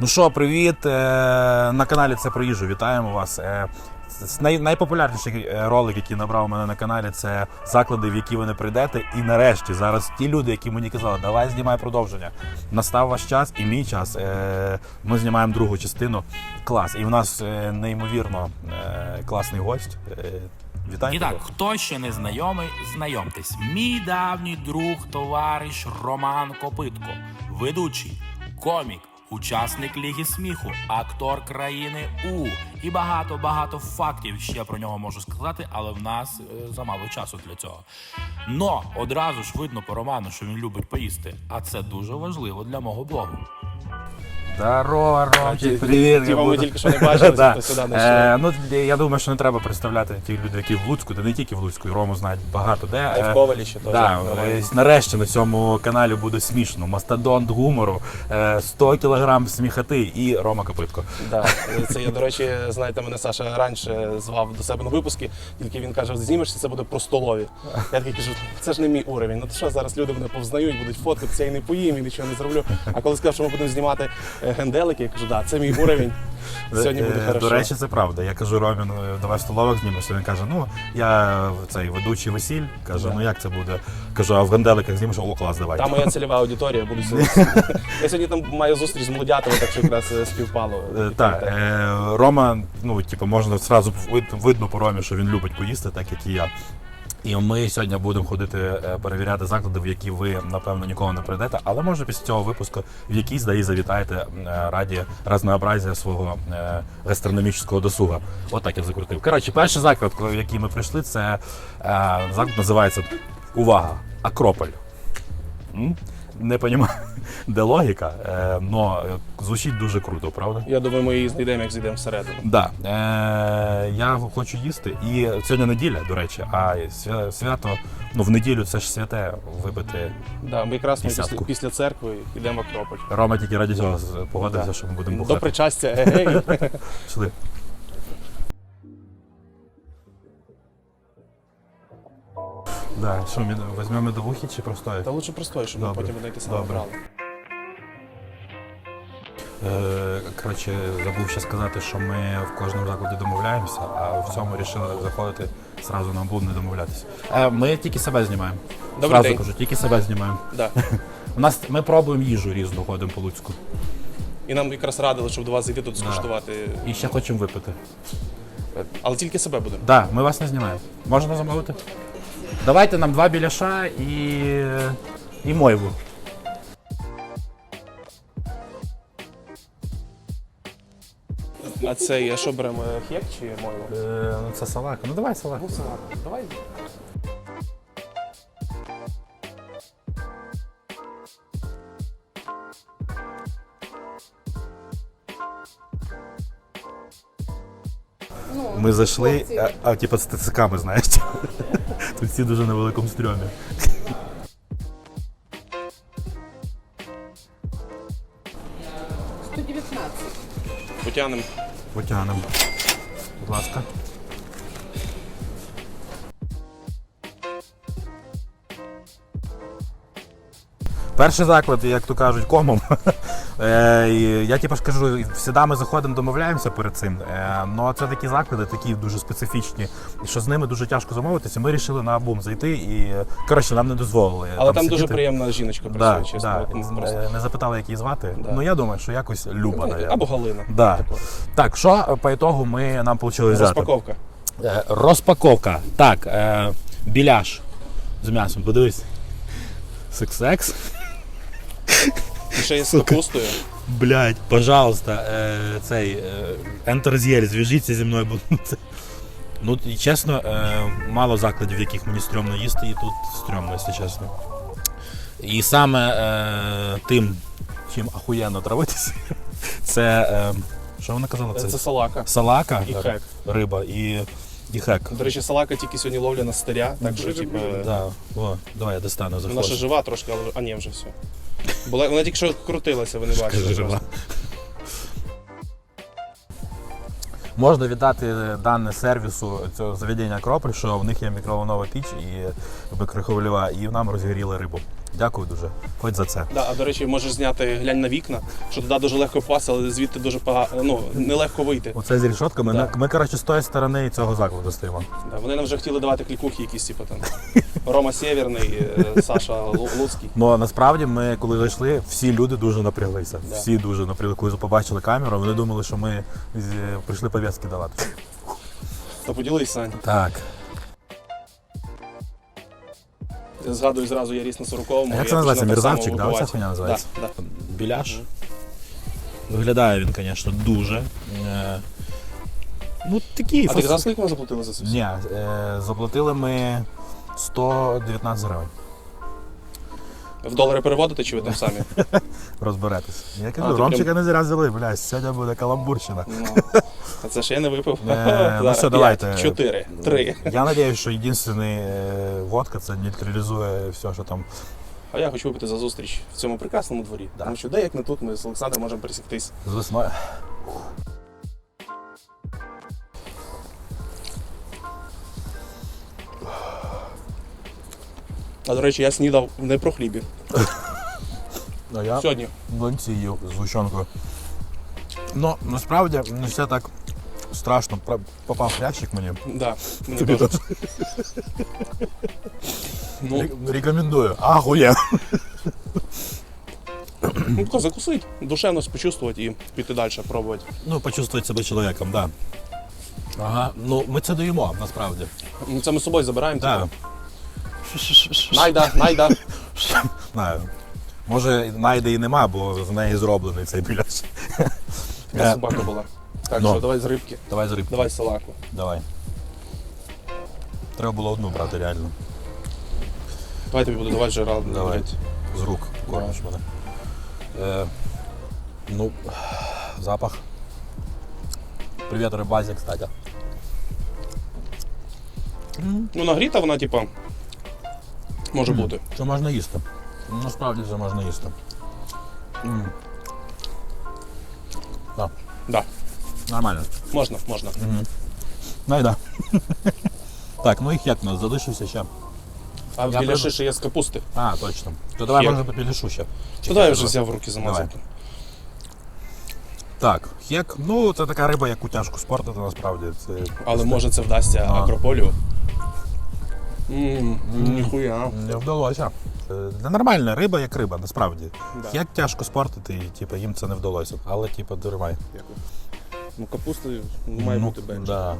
Ну що, привіт! Е, На каналі це про їжу. Вітаємо вас. Е, найпопулярніший е, ролик, який набрав у мене на каналі, це заклади, в які ви не прийдете. І нарешті зараз ті люди, які мені казали, давай знімай продовження. Настав ваш час і мій час. Ми знімаємо другу частину. Клас. І в нас неймовірно класний гость. Вітаю. І так, хто ще не знайомий, знайомтесь. Мій давній друг, товариш Роман Копитко, ведучий, комік, учасник Ліги сміху, актор країни У. І багато багато фактів ще про нього можу сказати, але в нас е, замало часу для цього. Но одразу ж видно по Роману, що він любить поїсти, а це дуже важливо для мого блогу. Здорово, Ромчик, привіт. ті, Я ми тільки що не бачилися, Да. то сюди не Е, Ну, я думаю, що не треба представляти тих людей, які в Луцьку, та не тільки в Луцьку, і Рому знають багато де. А й Е, в Ковалі ще теж. Да, е, нарешті на цьому каналі буде смішно. Мастодонт гумору, е, 100 кілограм сміхоти і Рома Копитко. Да. Це я, до речі, знаєте, мене Саша раніше звав до себе на випуски, тільки він каже, знімешся, це буде про столові. Я такий кажу, це ж не мій уровень. Ну то що зараз люди мене повзнають, будуть фоткатися, я і не поїм, і нічого не зроблю. А коли сказав, що ми будемо знімати е, генделики, я кажу, да, це мій уровень. Сьогодні буде Е, хорошо. До речі, це правда. Я кажу Ромі, ну давай столовок знімешся. Він каже, ну я цей ведучий весіль. Каже, ну як це буде? Кажу, а в генделиках знімеш, о, клас, давай. Там моя цільова аудиторія сьогодні. Я сьогодні там маю зустріч з молодятами, так що якраз е, співпало. Е, Так, е, Рома, ну, типу, можна зразу видно по Ромі, що він любить поїсти, так як і я. І ми сьогодні будемо ходити е, перевіряти заклади, в які ви, напевно, ніколи не прийдете, але може після цього випуску в якийсь да завітаєте е, раді разнообразія свого е, гастрономічного досуга. От так я закрутив. Коротше, перший заклад, в який ми прийшли, це заклад називається Увага! Акрополь. Не розумію, де логіка, але звучить дуже круто, правда? Я думаю, ми її знайдемо, як зайдемо всередину. Да. Е, я хочу їсти. І сьогодні неділя, до речі, а свято, ну в неділю це ж святе вибити. Да, ми якраз ми після, після церкви йдемо в Акрополь. Рома тільки раді цього погодився, Да. що ми будемо До причастя. Пішли. Да, що, ми візьмемо медовухи чи простої? Та лучше простої, щоб ми Добре. потім одне й те саме Добре. брали. Е, коротше, забув ще сказати, що ми в кожному закладі домовляємося, а в цьому вирішили заходити зразу на облуд не домовлятися. Е, ми тільки себе знімаємо. Добрий Зразу день. кажу, тільки себе знімаємо. Да. У нас ми пробуємо їжу різну, ходимо по Луцьку. І нам якраз радили, щоб до вас зайти тут скуштувати. І ще хочемо випити. Але тільки себе будемо. Да, ми вас не знімаємо. Можна замовити? Давайте нам два біляша і. і мойву. А це я що беремо хек чи мойло? Е, ну це салака. Ну давай салаку. Давай. Ми зайшли, а, а типу з ТЦКами, знаєш. Всі дуже на великому стрьомі. Потягнемо. Потягнемо. Будь ласка. Перший заклад, як то кажуть, комом. Е, Я типу ж кажу, завжди ми заходимо, домовляємося перед цим. Е, Ну це такі заклади, такі дуже специфічні, що з ними дуже тяжко замовитися. Ми вирішили на бум зайти і коротше нам не дозволили. Але там дуже приємна жіночка Да, працює, чесно. да. ну, просто. Е, Не запитали, як її звати. Да. Ну я думаю, що якось Люба, навіть. Або Галина. Да. Такого. Так, що е, по ітогу ми нам вийшло взяти? Розпаковка. Е, Розпаковка. Так, е, біляш з м'ясом, подивись. Секс-секс. І ще є з Сука. капустою. Блять, пожалуйста, е, цей е, З'єль, зв'яжіться зі мною, бо ну, це. Ну, і чесно, е, мало закладів, в яких мені стрьомно їсти, і тут стрьомно, якщо чесно. І саме е, тим, чим ахуєнно травитися, це. Е, що вона казала? Це салака. салака, І хек. риба і, і хек. До речі, салака тільки сьогодні ловля на старя, так що, типу, Да. О, давай я достану вона ще жива трошки, але а ні, вже все. Була, вона тільки що крутилася, ви не бачили. Просто. Можна віддати дане сервісу цього заведення Акрополь, що в них є мікроволнова піч і мікрохвильова, і нам розгоріли рибу. Дякую дуже. Хоч за це. Да, а до речі, можеш зняти глянь на вікна, що туди дуже легко впасти, але звідти дуже погано, ну, нелегко вийти. Оце з рішотками. Да. Ми, ми, коротше, з тої сторони цього закладу стоїмо. Да, вони нам вже хотіли давати клікухи якісь, типу там. Рома Сєвєрний, е, Саша Лу- Луцький. Ну а насправді ми, коли зайшли, всі люди дуже напряглися. Да. Всі дуже напрягли. Коли побачили камеру, вони думали, що ми з- прийшли пов'язки давати. То поділись, Сань. Так. Згадую зразу, я ріс на 40-му. Як це називається? Мірзавчик, так да? Оця хуйня називається? Да, да. Біляш. Виглядає він, звісно, дуже. Е, Ну, такі. А ти фас- казав, скільки ми заплатили за це? все? Ні, е, заплатили ми 119 гривень. В долари переводити чи ви там самі? Розберетесь. Я А, кажу, ти Ромчика не зря взяли, блядь, сьогодні буде каламбурщина. Ну, а це ж я не випив. Е, ну Зараз все, п'ять, давайте. Чотири, три. Я сподіваюся, що єдиний е, водка це нейтралізує все, що там. А я хочу випити за зустріч в цьому прекрасному дворі. Тому що де як не тут, ми з Олександром можемо пересіктись. з весною. А до речі, я снідав не про хлібі. А я Сьогодні. млинці їв з гущонкою. Ну, насправді не все так страшно. Пра- Попав хрящик мені. Да, мені Тобі теж. Ну, Ре- Рекомендую. Ахуєн. ну тако закусить, душевно почувствувати і піти далі, пробувати. Ну, почувствувати себе чоловіком, так. Да. Ага, ну ми це даємо насправді. Ну, Це ми з собою забираємо. Так. типу. Найда, найда. Знаю. Може, найде і нема, бо з неї зроблений цей біляш. Така собака була. Так, Ну. що давай з рибки. Давай з рибки. Давай салаку. Давай. Треба було одну брати реально. Давай тобі буду давати жира. Давай. З рук кормиш мене. Е, ну, запах. Привіт, рибазі, кстати. Ну, нагріта вона, типа, може бути. Це можна їсти. Ну, Насправді це можна їсти. М. Так, Да, нормально. можна, можна. Найда. Так, ну і хек у нас залишився ще. А Я біля шиші є з капусти. А, точно. То давай Хек. можна по ще. Чи я хек вже давай? взяв в руки замазати. Так, хек, ну це така риба, яку тяжко спортити насправді. Це Але може це вдасться А. акрополю. Ммм, ніхуя. не вдалося. Не нормальна риба, як риба, насправді. Да. Як тяжко спортити, і типу, їм це не вдалося. Але типу, дурмай. Ну, капусти має бути менше. Да.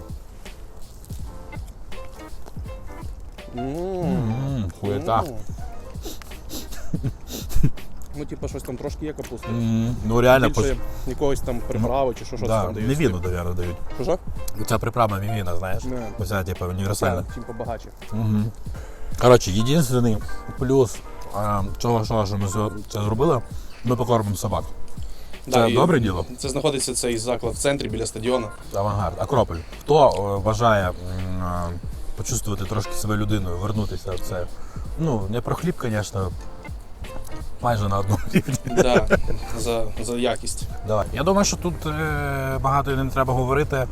Хуєта. Ну, типа, щось там трошки є капусти. М, Ну реально, Більше якогось там приправи чи що щось да, там дають. не віну, дають. Що що? Ця приправа мівіна, знаєш? Не. Оця, типу, універсальна. Чим побагаче. Угу. Коротше, єдиний плюс а, цього, що що ми це зробили, ми покормимо собак. Це і добре діло? Це знаходиться цей заклад в центрі біля стадіону. Авангард, Акрополь. Хто е, бажає почувствувати трошки себе людиною, вернутися в це. Ну, не про хліб, звісно, майже на одному рівні. Да, за, за якість. Давай. Я думаю, що тут е, багато і не треба говорити.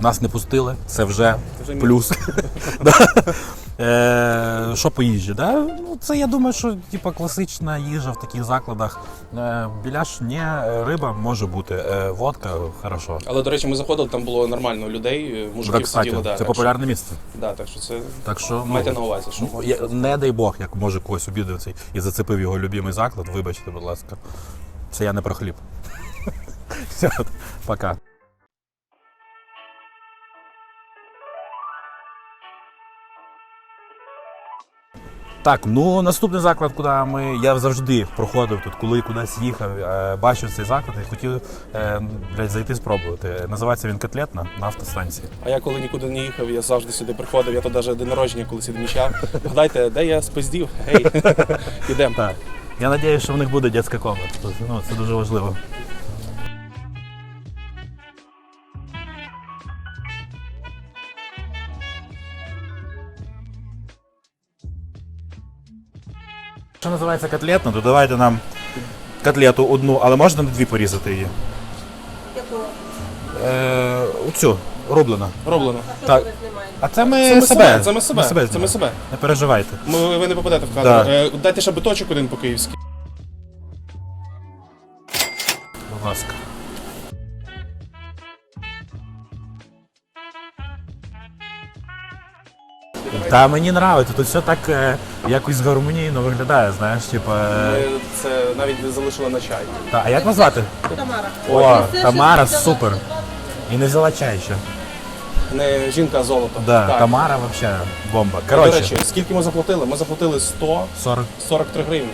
Нас не пустили, це вже Це вже плюс. Е, Що по їжі? Да? Ну, це я думаю, що типу, класична їжа в таких закладах. Е, Біляш ні, риба може бути, е, водка хорошо. Але, до речі, ми заходили, там було нормально людей, е, мужиків кстати, сиділо. Да, це так популярне місце. Да, так що це Так що ну, майте на увазі, що ну, я- не дай Бог, як може когось обідав цей і зацепив його любимий заклад. Вибачте, будь ласка. Це я не про хліб. Все, пока. Так, ну наступний заклад, куди ми. Я завжди проходив тут, коли кудись їхав, е, бачив цей заклад і хотів е, блядь, зайти спробувати. Називається він котлетна на автостанції. А я коли нікуди не їхав, я завжди сюди приходив, я то навіть день народження колись відмічав. Гадайте, де я спиздів? Гей, ідемо. Я сподіваюся, що в них буде дитяча комната. Ну, це дуже важливо. Що називається котлетна, то давайте нам котлету одну, але можна на дві порізати її? Яку? Е, оцю. роблена. Роблено. Так. А це ми, Це ми себе. себе, це ми себе, це ми себе. Не переживайте. Ми, ви не попадете в кадр. Да. Е, Дайте ще биточок один по Та мені подобається, тут все так е, якось гармонійно виглядає, знаєш, типу. е, Ми це навіть не залишили на чай. Та, а як вас звати? Тамара. О, Це Тамара, супер. І не взяла чай ще. Не жінка, а золото. Да, Так. Тамара взагалі бомба. До Коротше, речі, скільки ми заплатили? Ми заплатили 143 40, гривні.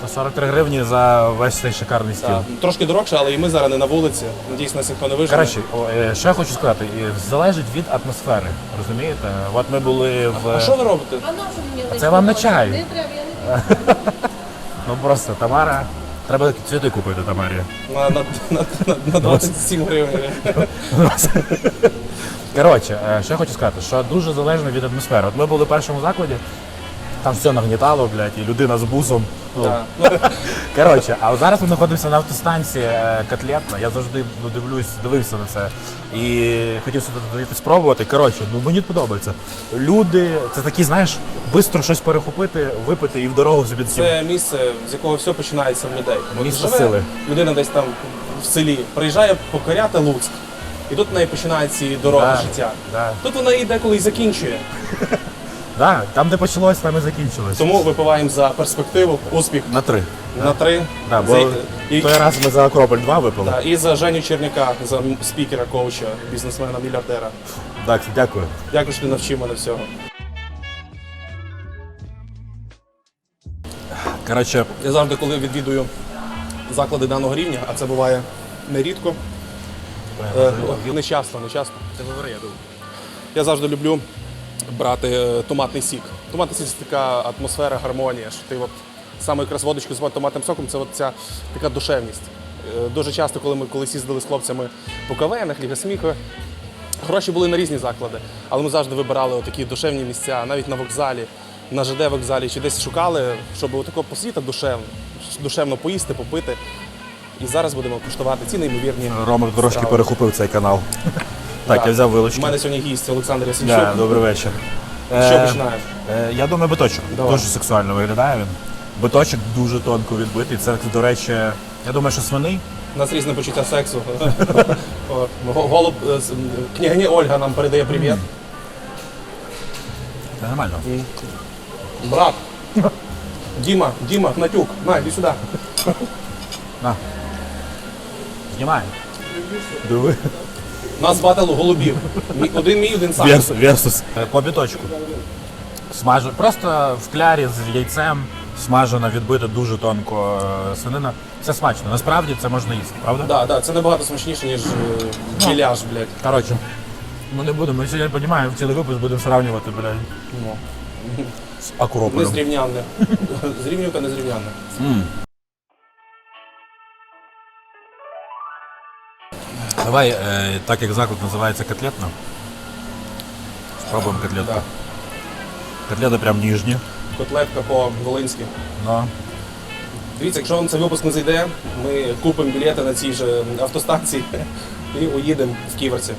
143 гривні за весь цей шикарний стіл. Так. Трошки дорогше, але і ми зараз не на вулиці. Надіюсь, нас ніхто не вижене. Коротше, о, е, що я хочу сказати, залежить від атмосфери. Розумієте? От ми були в. А що ви робите? А на Це вам не листите? чай. Не треба, я не. Ну просто Тамара. Треба цвіти купити Тамарі. На, на, на, на, на 27 гривень. Коротше, е, що я хочу сказати, що дуже залежно від атмосфери. От ми були в першому закладі, там все нагнітало, блядь, і людина з бусом. Ну, Коротше, а зараз ми знаходимося на автостанції е, Котлетна. Я завжди ну, дивлюсь, дивився на це. І хотів сюди спробувати. Коротше, ну мені подобається. Люди, це такі, знаєш, швидко щось перехопити, випити і в дорогу собі таким. Це місце, з якого все починається в людей. От Місце живе сили. Людина десь там в селі приїжджає покоряти Луцьк. І тут в неї починається її дорога Да, життя. да. Тут вона її деколи і закінчує. Да, там, де почалось, там і закінчилось. Тому випиваємо за перспективу, успіх На три. на три. Да, бо За- і, той раз ми за Акрополь 2 випили. да, і за Женю Черняка, за м- спікера, коуча, бізнесмена, мільярдера. Так, дякую. Дякую, що ти навчив мене всього. Коротше, Я завжди, коли відвідую заклади даного рівня, а це буває нерідко. Е, не часто, не ти говори, я думаю. Я завжди люблю брати е, томатний сік. Томатний сік це така атмосфера, гармонія. Що ти от саме якраз водочку з томатним соком це от ця така душевність. Е, Дуже часто, коли ми колись їздили з хлопцями по кавенах, Ліга сміху, гроші були на різні заклади, але ми завжди вибирали такі душевні місця, навіть на вокзалі, на ЖД вокзалі чи десь шукали, щоб отако посвіта душевно, душевно поїсти, попити. І зараз будемо куштувати ці неймовірні. Ромик трошки перехопив цей канал. Так, я взяв вилочку. У мене сьогодні гість Олександр Ясенчук. Да, добрий вечір. Що Е, починаємо? е, Я думаю, биточок. Давай. Дуже сексуально виглядає він. Биточок дуже тонко відбитий. Це, до речі, я думаю, що свиний. У нас різне почуття сексу. Голуб е, княгиня Ольга нам передає привіт. Це нормально. Брат. Діма, Діма, Гнатюк, на, йди сюди. На. Знімай. Диви. Нас батало голубів. Мі- Один мій, один сам. Версус. Версус. Е, По біточку. Смажу. Просто в клярі з яйцем смажена, відбита дуже тонко е, свинина. Це смачно. Насправді це можна їсти, правда? Да, да, це набагато смачніше, ніж е, біляш, блядь. Коротше, ми не будемо. Ми сьогодні розуміємо, цілий випуск будемо сравнювати, блядь, Ну, з Акрополем. Незрівнянне. Зрівнювка незрівнянне. Давай, е, так як заклад називається котлетна. Спробуємо котлетку. Да. Котлети прям ніжні. Котлетка по-волинськи. Ну, Дивіться, якщо вам цей випуск не зайде, ми купимо білети на цій же автостанції і уїдемо в Ківерці.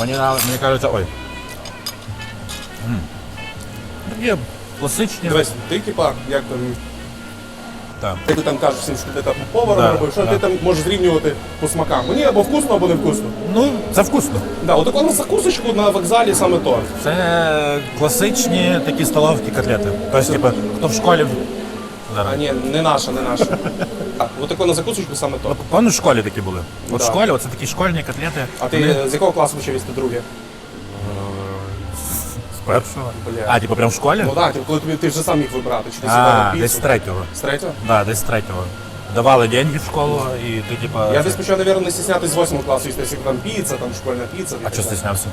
мені, нрав- мені кажеться, ой. М. Такі класичні. Дивись, ти типа, як там Так. Ти там кажеш всім, що ти там поваром Да, робив, що да. ти там можеш зрівнювати по смакам. Мені або вкусно, або не вкусно. Ну, це вкусно. Да, отаку на закусочку на вокзалі саме то. Це класичні такі столовкі котлети. Тобто, типу, хто в школі. А ні, не наша, не наша. Так, отаку на закусочку саме то. Вони в школі такі були. От Да. в школі оце такі школьні котлети. А ти Вони- з якого класу почав їсти друге? З першого. Бля. А, типу, прям в школі? Ну так, коли тобі ти вже сам міг вибрати, чи ти а, на десь з третього. З третього? Да, десь з третього. Давали деньги в школу, і ти, типа. Я десь почав, мабуть, не стіснятися з восьмого класу, їсти всіх там піца, там школьна піца. А що стіснявся?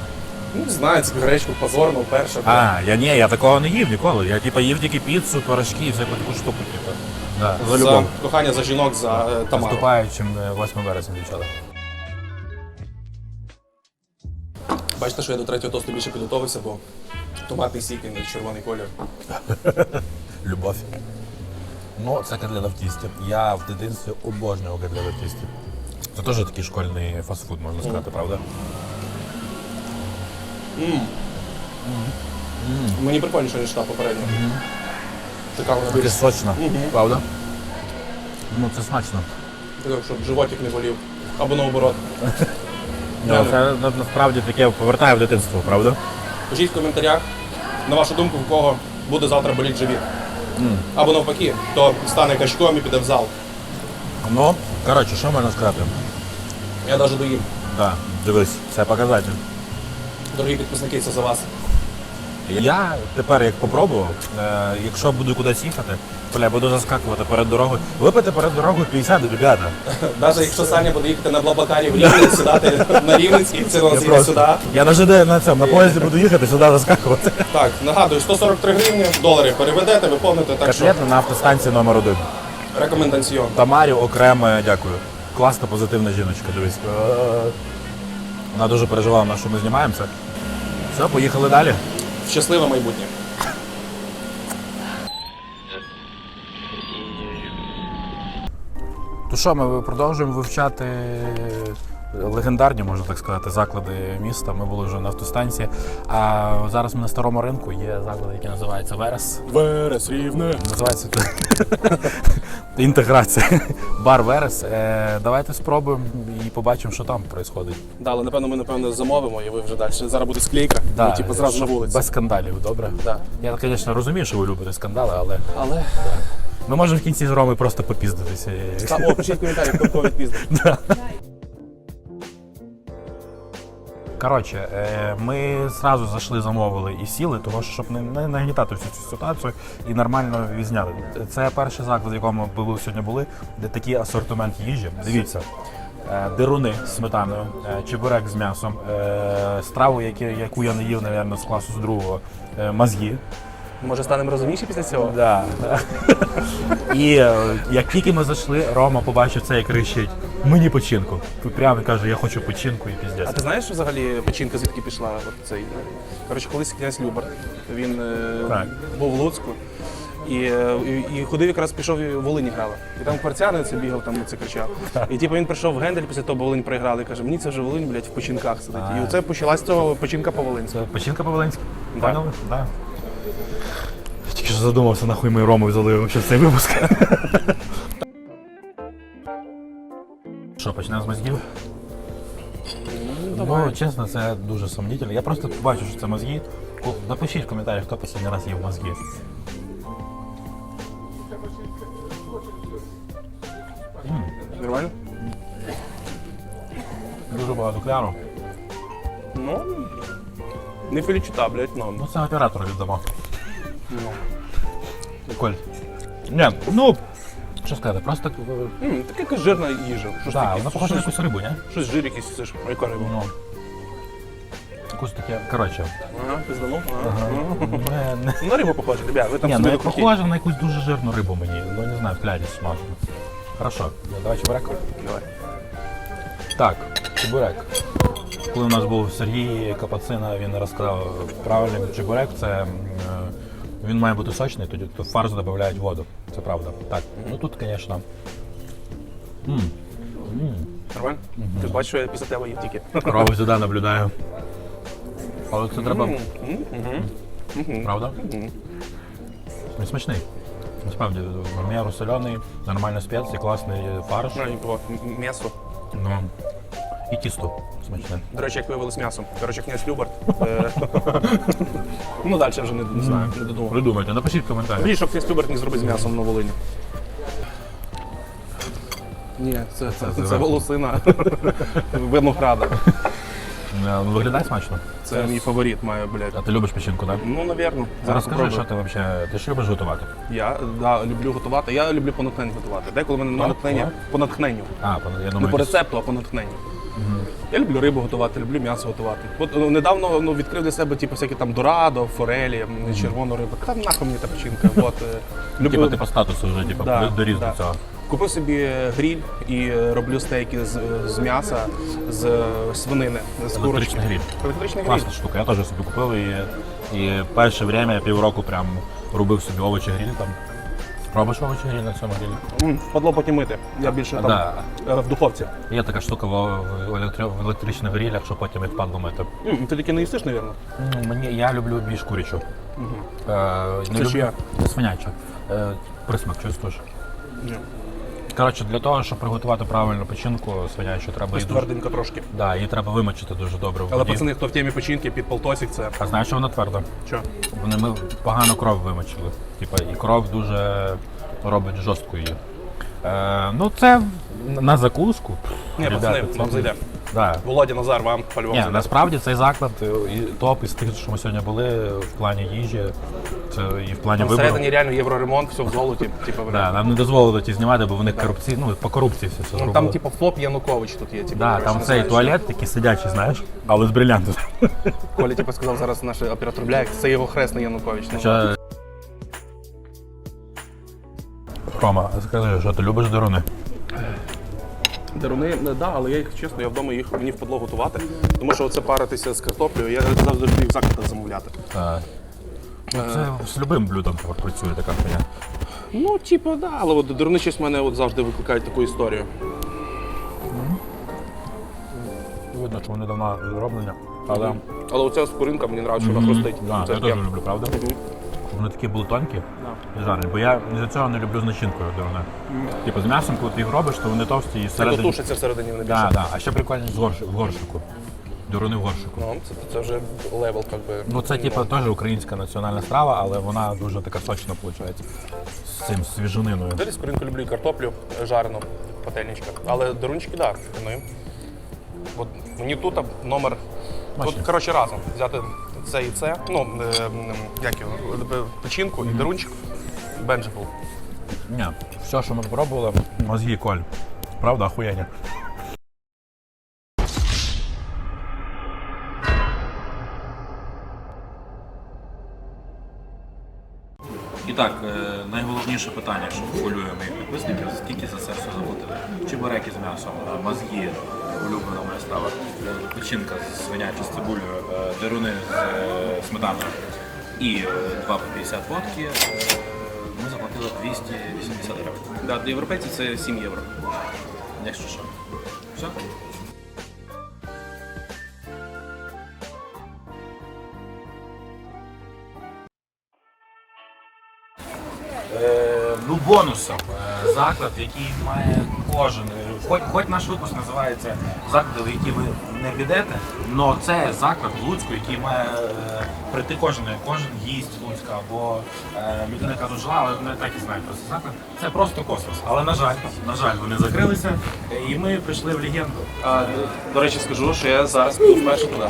Ну, не знаю, це гречку позорно, вперше. А, я ні, я такого не їв ніколи. Я типа їв тільки піцу, пирожки і всяку таку штуку, типу. Да, за за любов. кохання за жінок, за е, Тамару. Наступаючим е, 8 вересня, дівчата. Бачите, що я до третього тосту більше підготовився, бо томатний сік і червоний колір. Любов. Ну, це котлета в тісті. Я в дитинстві обожнював котлету в тісті. Це теж такий школьний фастфуд, можна сказати, правда? Мені прикольніше, ніж та попередня. Така вона Таке більш сочно, правда? Ну, це смачно. така, щоб животик не болів. Або наоборот. Ну, це на- насправді таке повертає в дитинство, правда? Пишіть в коментарях, на вашу думку, в кого буде завтра боліть живіт. Або навпаки, хто стане качком і піде в зал. Ну, коротше, що можна сказати? Я навіть доїм. Так, дивись, це показатель. Дорогі підписники, це за вас. Я тепер як попробував, е, якщо буду кудись їхати, бля, буду заскакувати перед дорогою. Випити перед дорогою 50, ребята. Навіть якщо Саня буде їхати на Блаблакарі в Рівне, сідати на Рівненський, це нас їде сюди. Я на ЖД на цьому, на поїзді буду їхати, сюди заскакувати. Так, нагадую, 143 гривні, доларів переведете, виповните, так що на автостанції номер один. рекомендаціон. Тамарі окремо дякую. Класна, позитивна жіночка, дивись. Е, Вона дуже переживала, на що ми знімаємося. Все, поїхали далі. Щасливе майбутнє. То що, ми продовжуємо вивчати легендарні, можна так сказати, заклади міста. Ми були вже на автостанції. А зараз ми на старому ринку є заклад, який називається Верес. Верес рівне. Називається інтеграція. Бар Верес. Е, Давайте спробуємо і побачимо, що там відбувається. Да, але напевно ми напевно замовимо і ви вже далі. Зараз буде склейка, ну, типу зразу на вулиці. Без скандалів, добре? Да. Я, звісно, розумію, що ви любите скандали, але Але ми можемо в кінці з Роми просто попіздитися. Та, о, пишіть в коментарях, хто кого відпіздив. Коротше, е, ми зразу зайшли, замовили і сіли, тому що щоб не, нагнітати всю цю ситуацію і нормально відзняли. Це перший заклад, в якому ми були сьогодні були, де такий асортимент їжі. Дивіться. е, Деруни з сметаною, е, чебурек з м'ясом, страву, яку я не їв, мабуть, з класу з другого, мозги. Може станемо розумніші після цього? Да. І як тільки ми зайшли, Рома побачив це і кричить: мені печінку. Прямо каже, я хочу печінку і А ти знаєш, що взагалі печінка звідки пішла? От цей? Коротше, колись князь Любар. Він е, Так. був в Луцьку. І, е, і, і ходив якраз пішов і в Волині грали. І там квартяни це бігав, там це кричав. І типу він прийшов в Гендель після того, Волинь проіграли. І каже, мені це вже Волинь, блядь, в печінках сидить. І оце почалась цього печінка по Волинську. Це печінка по-волинськи? Да. Поняли? Да. Тільки що задумався, нахуй ми Рому взяли в цей випуск. Що, почнемо з мозгів? Ну, чесно, це дуже сумнітельно. Я просто бачу, що це мозги. Напишіть в коментарях, хто останній раз їв мозги. Нормально? Дуже багато кляну. Ну, не філічута, блядь, ну. Ну, це оператору віддамо. Коль. Ні, ну, що сказати, просто. е, М, Така якась жирна їжа. Щось Да, таке. вона похожа на щось, якусь рибу, ні? щось жир якийсь, це ж яка риба. Ну. Якусь таке. Коротше. Ага, пизданув. Ага. Ну, Не, не. Ну, на рибу похоже, ребят, ви там Ні, собі ну як похоже на якусь дуже жирну рибу мені. Ну не знаю, в кляді смажено. Хорошо, я давай чебурек. Давай. Так, чебурек. Коли у нас був Сергій Капацина, він розказав правильний чебурек, це м, він має бути сочний, тоді в фарш додають воду. Це правда. Так, ну тут, звісно. Нормально? Ти бачиш, що я після тебе їв тільки. Крови сюди наблюдаю. Але це треба. Правда? Він смачний. Насправді, в міру соляний, нормально спеції, класний фарш. Ну, і було м'ясо. Ну, І тісто смачне. До речі, як виявилось м'ясом. Коротше, князь Любарт. е, Ну, далі вже не, не знаю, не додумав. Придумайте, напишіть в коментарі. Мені, щоб князь Любарт не зробив з м'ясом на Волині. Ні, це, це, це, зверху. волосина винограда. Е, ну, Виглядає смачно. Це мій фаворит має, блядь. А ти любиш печінку, так? Ну, навірно. Зараз скажи, попробую. що ти взагалі. Ти ж любиш готувати? Я да, люблю готувати. Я люблю по натхненню готувати. Деколи в мене немає Так, натхнення так. по натхненню. А, пане, я Не по якісь- рецепту, а по натхненню. Я люблю рибу готувати, люблю м'ясо готувати. От ну, недавно ну, відкрив для себе типу, всякі там дорадо, форелі, червону рибу. Та нахуй мені та печінка. От, е, люблю. Типа ти по статусу вже типу, Да, доріс да. до цього. Купив собі гріль і е, роблю стейки з, з м'яса, з е, свинини, з курочки. Електричний гріль. Електричний гріль. Класна штука, я теж собі купив і, і перше время півроку прям робив собі овочі гріль там. Робиш овочі на цьому грілі? М, Впадло потім мити. Я більше там Да. е, в духовці. Є така штука в, в, в електричних грілях, що потім їх падло мити. М, Ти тільки не їстиш, мабуть? Ну, Мені, я люблю більш курячу. Е, не Це люблю я. свинячу. Е, присмак чувствуєш? Ні. Коротше, для того, щоб приготувати правильну печінку свинячу, треба Ось її дуже, тверденько трошки. да, її треба вимочити дуже добре в Але воді. пацани, хто в темі печінки під полтосик, це А знаєш, що вона тверда? що? Вони ми погано кров вимочили. Типа, і кров дуже робить жорстку її. Е, ну, це на закуску. Ні, пацани, вам зайде. Да. Володя Назар, вам по-любому Ні, зайде. насправді цей заклад е, і топ із тих, що ми сьогодні були в плані їжі, це і в плані Там вибору. всередині реально євроремонт, все в золоті. Типу, Да, нам не дозволили ті знімати, бо вони корупційні, ну, по корупції все це Ну, там, типу, ФОП Янукович тут є. Типу, да, коротше, там не цей знаю, туалет такий сидячий, знаєш, але з брилянтом. що. Коля, типу, сказав зараз наш оператор, бля, це його хресний Янукович. Ну, Що... Рома, скажи, що ти любиш деруни? Деруни, не, да, але я їх чесно, я вдома їх мені впадло готувати. Тому що оце паритися з картоплею, я завжди їх в закладах замовляти. Так. Це з любим блюдом працює така хуйня. Ну, типу, да, але от деруни щось в мене от завжди викликають таку історію. Видно, що вони давно зроблені. Але Але оця скоринка мені нравиться, що вона хрустить. да, Це я теж люблю, правда? Вони такі були тонкі і жарні, бо я за цього не люблю з начинкою деруни. Типу з м'ясом, коли ти їх робиш, то вони товсті і Це всередині. тушиться всередині вони більше. Да, да. А ще прикольно з горш... в горшику. Деруни в горшику. Ну, це, це вже левел, як би. Ну це типу теж українська національна страва, але вона дуже така сочна виходить. З цим свіжининою. Далі скоринку люблю і картоплю е, жарену, пательничка. Але дарунчики, так, да, вони. От мені тут номер. Тут, Бачиш? коротше, разом взяти це і це. Ну, як його, е, печінку і дарунчик. Бенджифул. Ні, все, що ми спробували, мозги коль. Правда, охуєння. Так, е, найголовніше питання, що хвилює моїх підписників, скільки за це все заплатили. Чебуреки з м'ясом, е, улюблена моя страва, е, печінка з свинячою з цибулею, деруни з сметаною і е, 2 по 50 водки. Ми заплатили 280 гривень. Да, для європейців це 7 євро. Якщо що. Все? Бонусом е, заклад, який має кожен. е, Хоч, хоч наш випуск називається заклади, в які ви не підете, але це заклад в Луцьку, який має е, прийти кожен, кожен гість Луцька або людина, яка тут жила, але не так і знає про цей заклад. Це просто космос. Але на жаль, на жаль, вони закрилися, і ми прийшли в легенду. А, до речі, скажу, що я зараз вперше туди.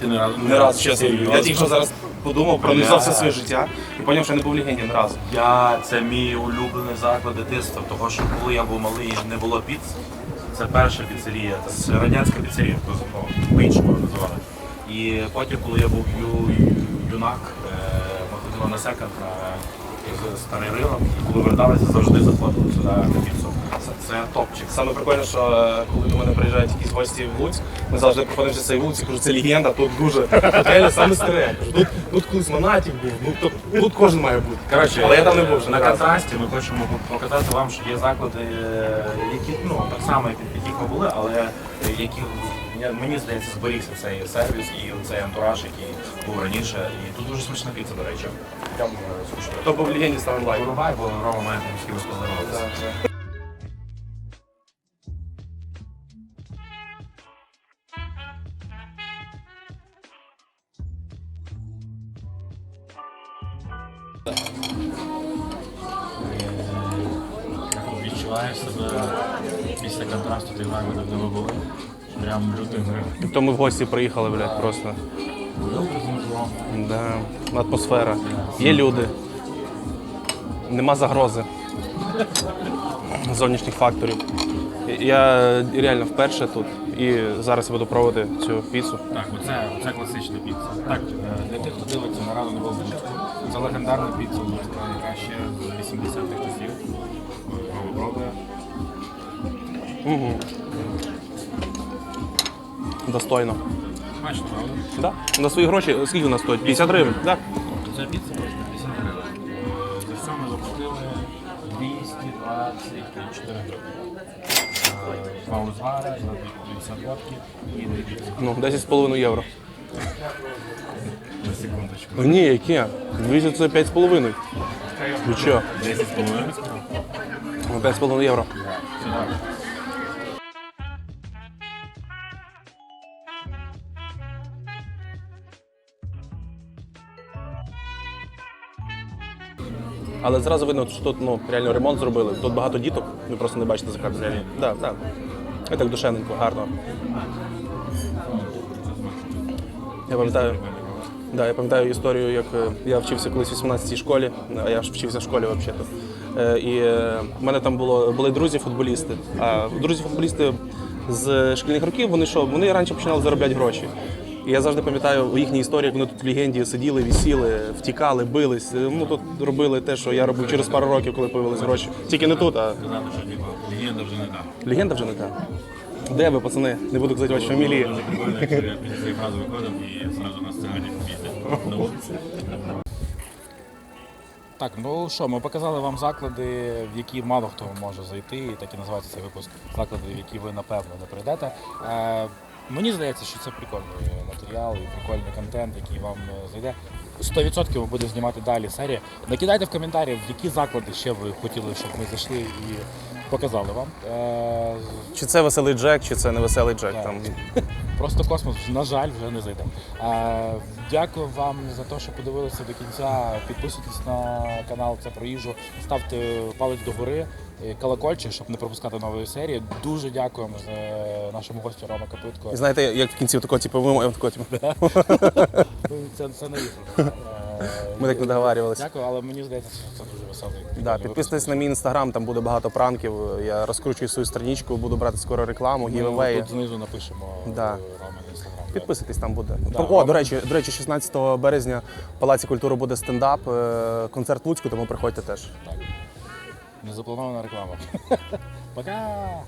Ти не раз Не раз. Я тільки що зараз подумав, проаналізував все своє життя і зрозумів, що я не був в легенді разу. Я це мій улюблений заклад дитинства, того що коли я був малий не було піц. Це перша піцерія, це радянська піцерія, по-іншому називали. І потім, коли я був ю, ю- юнак, е, ми ходили на секонд на старий ринок, і коли верталися, завжди заходили сюди. Це, топчик. Саме прикольне, що е, коли до мене приїжджають якісь гості в Луцьк, ми завжди проходимо через цей вулиці, кажу, це легенда, тут дуже тут реально саме старе. Кажу, Тут, тут колись Монатік був, ну тут, тут кожен має бути. Коротше, Але я там не був вже на контрасті. Ми хочемо показати вам, що є заклади, е, які ну так само, як яких ми були, але які мені здається зберігся цей сервіс і цей антураж, який був раніше. І тут дуже смачна піца, до речі. Я вам е, скуштую. Хто був в легенді, стане лайк. Вирубай, бо Рома має там з кимось поздороватися. То ми в гості приїхали, блядь, просто. Да. Атмосфера. Є люди. Нема загрози. Зовнішніх факторів. Я реально вперше тут. І зараз я буду пробувати цю піцу. Так, оце, оце класична піца. Так, е, для тих, хто дивиться на раду не був Це легендарна піца яка ще з 80-х часів. Угу. Достойно. Смачно, правда? Да. На свої гроші, скільки вона стоїть? 50 гривень? Так. Це піца просто 50 гривень. За все ми заплатили 4 Два узвара, 50 водки і Ну, 10,5 євро. на секундочку. Ну, Ні, яке? 200 це 5,5. Ви що? 10 з половиною сказав? Ну, 5,5 євро. Але зразу видно, що тут ну, реально ремонт зробили. Тут багато діток, ви просто не бачите за кадром. Да, да. І так душевненько, гарно. Я пам'ятаю, да, я пам'ятаю історію, як е, я вчився колись в 18-й школі, а я ж вчився в школі взагалі. Е, І е, в мене там було, були друзі-футболісти. А друзі-футболісти з шкільних років вони що, вони раніше починали заробляти гроші. І я завжди пам'ятаю їхні історії, як вони тут в легенді сиділи, вісіли, втікали, бились. Ну тут робили те, що я робив через пару років, коли появились гроші. Тільки не тут, а Сказати, що типу, легенда вже не та. легенда вже не та. Де ви, пацани? Не буду казати ваші фамілії. Дуже прикольно, якщо я після цієї фрази виходив і зразу на сцені на вулиці. Так, ну що, ми показали вам заклади, в які мало хто може зайти, і так і називається цей випуск. Заклади, в які ви напевно не прийдете. Е, мені здається, що це прикольний матеріал і прикольний контент, який вам е, зайде. 100% ми будемо знімати далі серії. Накидайте в коментарі, в які заклади ще ви хотіли, щоб ми зайшли і показали вам. Е, Чи це веселий Джек, чи це не веселий Джек. Так. Там Просто космос, на жаль, вже не зайде. Е, дякую вам за те, що подивилися до кінця. Підписуйтесь на канал Це про їжу, ставте палець догори, колокольчик, щоб не пропускати нової серії. Дуже дякуємо за нашому гостю Рома Капитко. І знаєте, як в кінці такого, типу, ви такого, типу. Ну, Це, це не їхало. Ми так не договарювалися. Дякую, але мені здається, що це дуже веселий. Да, підписуйтесь на мій інстаграм, там буде багато пранків. Я розкручую свою страничку, буду брати скоро рекламу. Ми гівевеї. Тут знизу напишемо Да. е, Рома на інстаграм. Підписуйтесь, там буде. Да, О, до речі, до речі, 16 березня в Палаці культури буде стендап, е, концерт в Луцьку, тому приходьте теж. Так. Незапланована реклама. Пока!